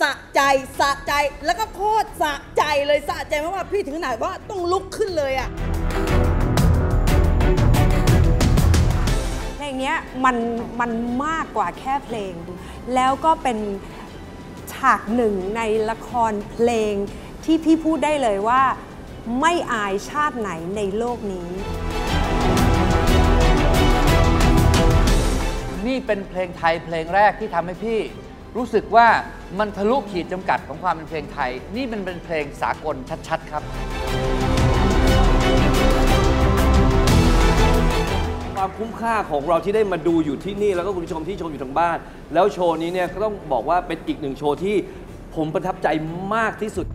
สะใจสะใจแล้วก็โคตรสะใจเลยสะใจมากว่าพี่ถึงไหนว่าต้องลุกขึ้นเลยอะเพลงเนี้ยมันมันมากกว่าแค่เพลง แล้วก็เป็นฉากหนึ่งในละครเพลงที่พี่พูดได้เลยว่าไม่อายชาติไหนในโลกนี้ นี่เป็นเพลงไทยเพลงแรกที่ทำให้พี่ รู้สึกว่ามันทะลุขีดจำกัดของความเป็นเพลงไทย นี่มันเป็นเพลงสากลชัด ๆ ครับ ความคุ้มค่าของเราที่ได้มาดูอยู่ที่นี่แล้วก็คุณผู้ชมที่ชมอยู่ทางบ้าน แล้วโชว์นี้เนี่ยก็ต้องบอกว่าเป็นอีกหนึ่งโชว์ที่ผมประทับใจมากที่สุด